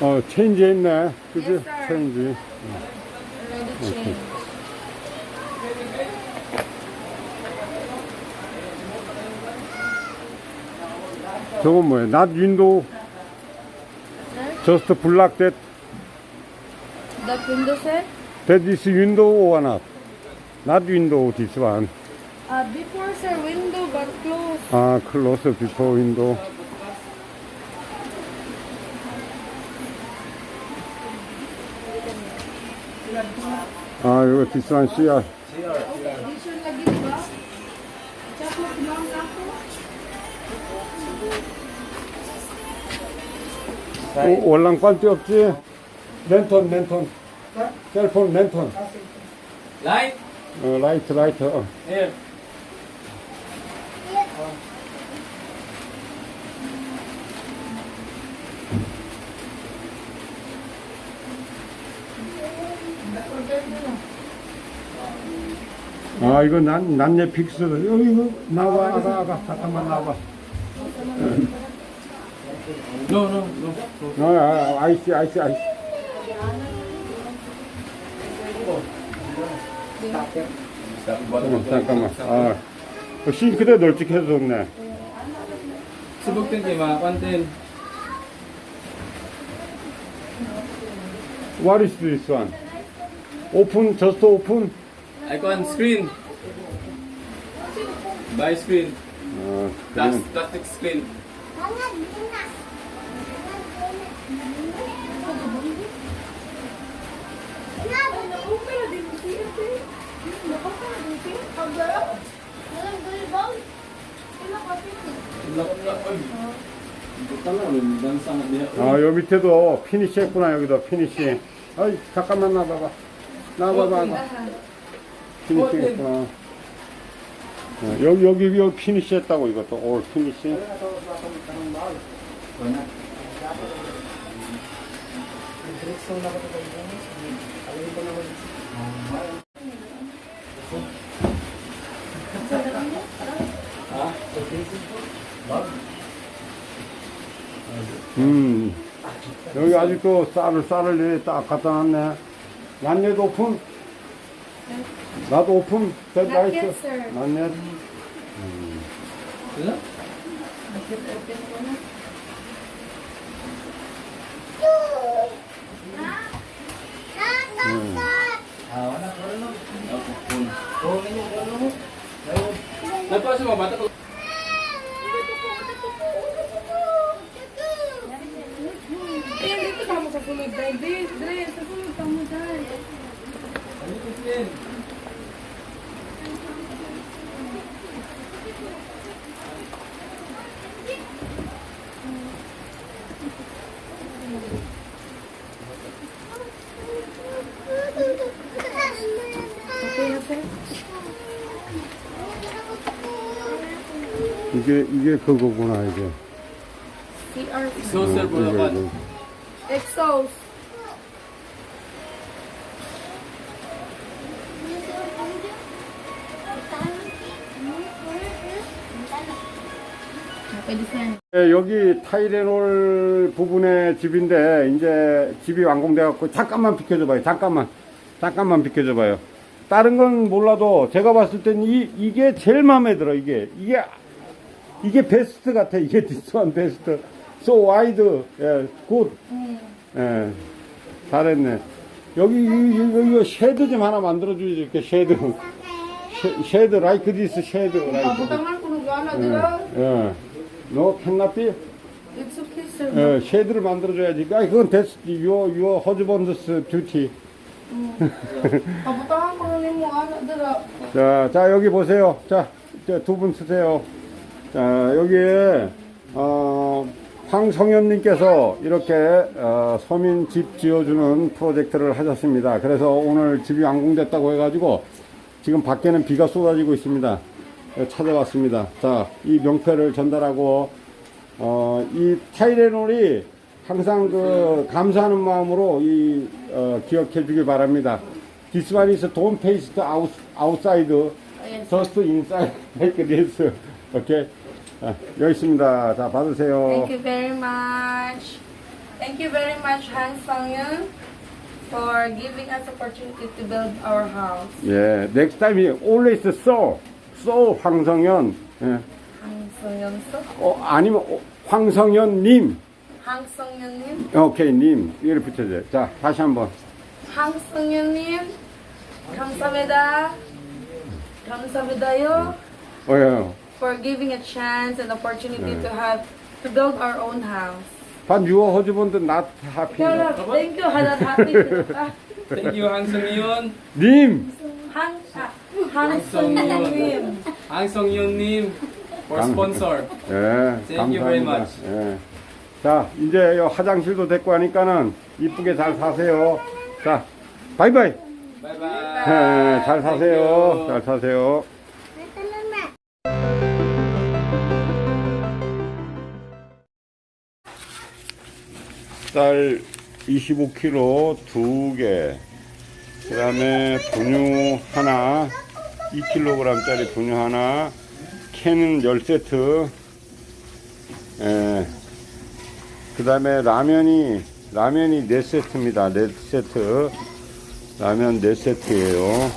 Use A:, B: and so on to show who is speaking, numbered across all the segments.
A: 어, 체인지 했네. 그지?
B: Yes, sir.
A: 체인지.
B: Already changed.
A: 저건 뭐야? Not window, just block that,
B: That window sir?
A: that is window or not? Not window, this one.
B: Uh, before sir, window but closed.
A: 아, close before window. 아, 이거
B: na ako.
A: 오, 월랑관 띄었지? 랜턴, 랜턴. 셀폰 랜턴.
C: Light.
A: 어, 라이트, 라이트. 어.
C: Here.
A: 아, 이거 난, 난예 픽스. 여기 이거 나와, 아가, 아가. 잠깐만 나와.
C: No, no, no.
A: 아, 아, 아이씨, 아이씨, 아이씨. 어, 잠깐만. 아, 어, 싱크대 널찍해서 좋네.
C: Kay mga content.
A: What is this one? 오픈, just 오
C: screen. Screen.
A: 어,
C: Plas-
A: 그냥,
C: plastic screen.
A: 아, 요 밑에도 피니시 했구나, 여기도 피니시. 아이, 잠깐만 나봐봐. 나봐봐. 피니시 했구나. 어, 여기, 여기, 여기 피니시 했다고, 이것도. 올 피니시. 음, 여기 아직도 쌀을, 쌀을 딱 갖다 놨네. 난예도 오픈? Not open. That Not right,
B: yet,
A: uh, sir. Not
B: yet. Mm.
A: Yeah. Open,
C: open, open. Napasa mo bata ko.
B: Eh, dito ka mo sa kulog, Dre. Dre, sa kulog ka mo, Dre. Ano ko,
A: 이게, 이게 그거구나, 이게.
B: Exhaust. Pwede, sir.
A: 네, 여기 타이레놀 부분의 집인데 이제 집이 완공돼 갖고 잠깐만 비켜줘 봐요. 잠깐만, 잠깐만 비켜줘 봐요. 다른 건 몰라도 제가 봤을 땐 이, 이게 제일 마음에 들어. 이게 이게 이게 베스트 같아. 이게 디스원 베스트. So wide, 예, 굿, 예, 잘했네. 여기 여기 여기 쉐드 좀 하나 만들어 주지 이렇게 쉐드, 쉐- 쉐드 like this 쉐드
B: gana, dira.
A: 예, 너 캔나피?
B: It's okay, sir.
A: 예, 쉐드를 만들어 줘야지. 아, 그건 데스, 유어, 유어 허즈번드스
B: mo, ana, dira.
A: 자, 자, 여기 보세요. 자, 두 분 쓰세요. 자, 여기에, 어, 황성현님께서 이렇게, 어, 서민 집 지어주는 프로젝트를 하셨습니다. 그래서 오늘 집이 완공됐다고 해가지고, 지금 밖에는 비가 쏟아지고 있습니다. 예, 찾아왔습니다. 자, 이 명패를 전달하고, 어, 이 타이레놀이 항상 그 감사하는 마음으로 이, 어, 기억해 주길 바랍니다. This one is don't paste out, outside, just inside, like this. 오케이. 자, 여기 있습니다. 자, 받으세요.
B: Thank you very much. Thank you very much, Han Song-yun, for giving us opportunity to build our house.
A: 예, next time always so, so 황성현. 예.
B: Song-yun, so,
A: 어, 아니면 어, 황성현님.
B: Han Song-yun-님,
A: 오케이, 님. 이걸 붙여줘요. 자, 다시 한 번.
B: Song-yun-님, 감사합니다. 감사합니다요
A: 어, 예.
B: for giving a chance and opportunity to have to build our own house.
A: But your husband not happy.
B: Kaya, thank you, Hanan Happy. Ah,
C: Thank you, Hang Song Yun.
A: 님.
B: Han, ah,
C: Yun Nim for
A: Hang-
C: sponsor.
A: 예,
C: Thank you very
A: 감사합니다.
C: much.
A: 예. 자, 이제 요 화장실도 됐고 하니까는 이쁘게 잘 사세요. 자, 바이바이.
C: Bye.
A: 예, 잘 사세요. 잘 사세요. 쌀 25kg 두 개. 그 다음에 분유 하나, 2kg짜리 분유 하나, 캔은 10세트, 예. 그 다음에 라면이, 라면이 4세트입니다. 4세트. 라면 4세트예요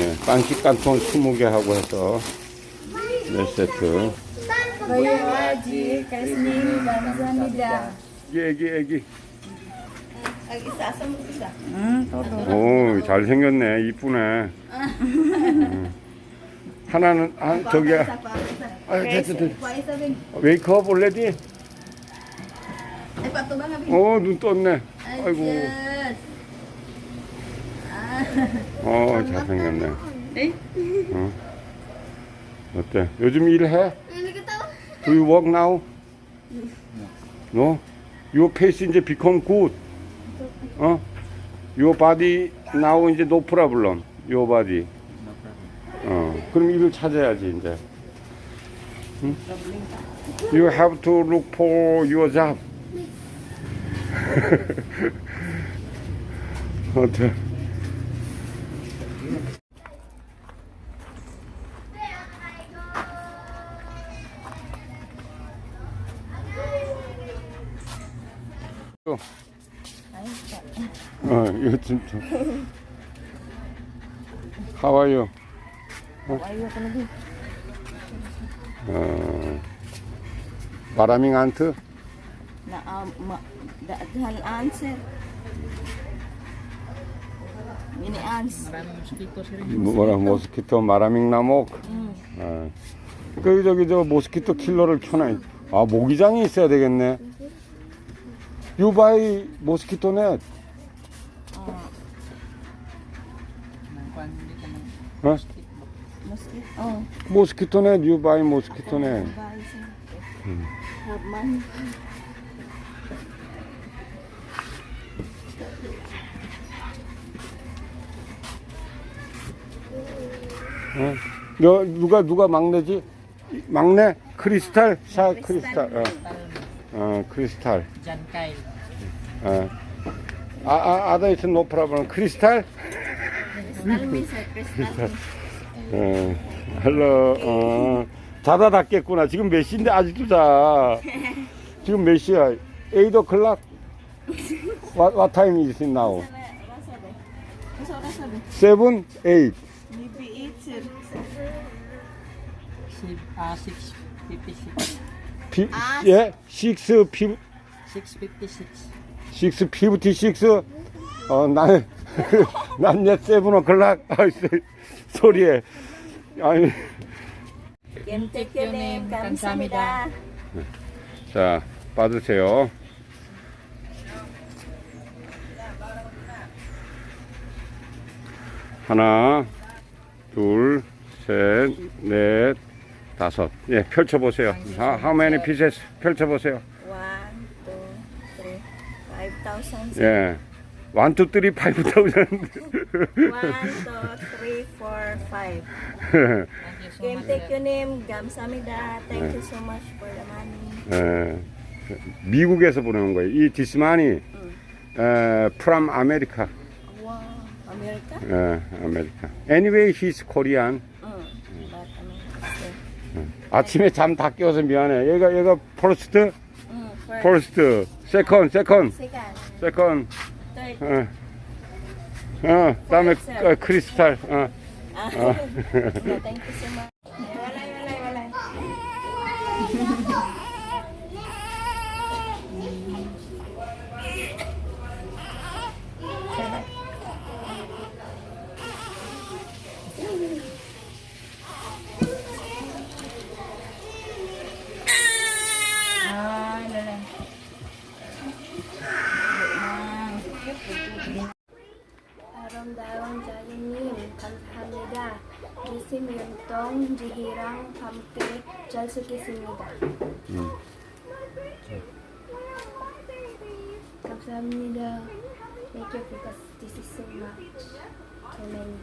A: 예, 깐식 깐통 20개 하고 해서 4세트.
D: Bayawaji, Kasnim, Banzamida.
A: 애기, 애기, 애기.
D: Sa mo isa.
A: 오, 잘생겼네. 이쁘네. 음. 하나는, 한, 저기,
D: Isa pa, isa.
A: 아, 됐어, 됐어. 웨이크업 올레디?
D: Patubang nga, bin.
A: 어, 눈 떴네. 아이고. 어, 잘생겼네. 어. 어때? 요즘 일해? Do you work now? No? Your face 이제 become good. 어? Your body now 이제 no problem. Your body. 어. 그럼 일을 찾아야지 이제. 응? You have to look for your job. 어때? 어, 이거 진짜.
D: Bin.
A: 어, 바라밍 안트?
D: Um, ma, da, dahil answer. Mini ans.
A: 뭐라 모스키토 마라밍 나목. 어. 그 저기 저 모스키토 킬러를 켜놔. 아 모기장이 있어야 되겠네. 유바이 모스키토 넷. 어?
D: Mosquito. Oh,
A: 모스키토 넷 유바이 모스키토 넷.
D: Have money.
A: 어? 너 누가 누가 막내지? 막내 크리스탈 샤 크리스탈. 어, 어 크리스탈.
E: Jankai.
A: 어. 아, 아, 아다 있은 노 프라블럼 크리스탈? 어, 헬로, 어, 자다 닫겠구나. 지금 몇 시인데 아직도 자. 지금 몇 시야? 8 o'clock? What, what time is it now?
D: Masa oras sabi?
A: 7, 8.
D: Maybe 8,
E: Si- ah, 656.
A: 피, 예? 6, 피,
E: 656.
A: 6, 56? 어, 난, 난옛 7 o'clock. 아이, 소리에. 아니,
D: Can take your name. 감사합니다.
A: 자, 받으세요. 하나, 둘, 셋, 넷, 다섯. 예, 펼쳐보세요. 하- How many pieces? 펼쳐보세요.
D: 1, 2, 3, 5,000, sir.
A: 예. 원, 투, 쓰리, 파이브 타우젠드.
D: 1, 2, 3, 4, 5. Can take your name. 감사합니다. Thank you so much for the money.
A: 예. 미국에서 보내는 거예요. 이 디스만이 에, from America.
D: Wow. America?
A: 예, 아메리카. Anyway, he's Korean.
D: 응. But America. sir.
A: 아침에 잠 다 깨워서 미안해. 얘가 얘가 퍼스트
D: 응.
A: Second, Second.
D: second. Third.
A: 어, 어, 다음에. 어, 크리스탈. 어.
D: Ah. yeah, thank you so much.
F: 감사합니다. 지심연동 지희랑 함께 잘 쓰겠습니다. 감사합니다. Thank you because this is so much. So many.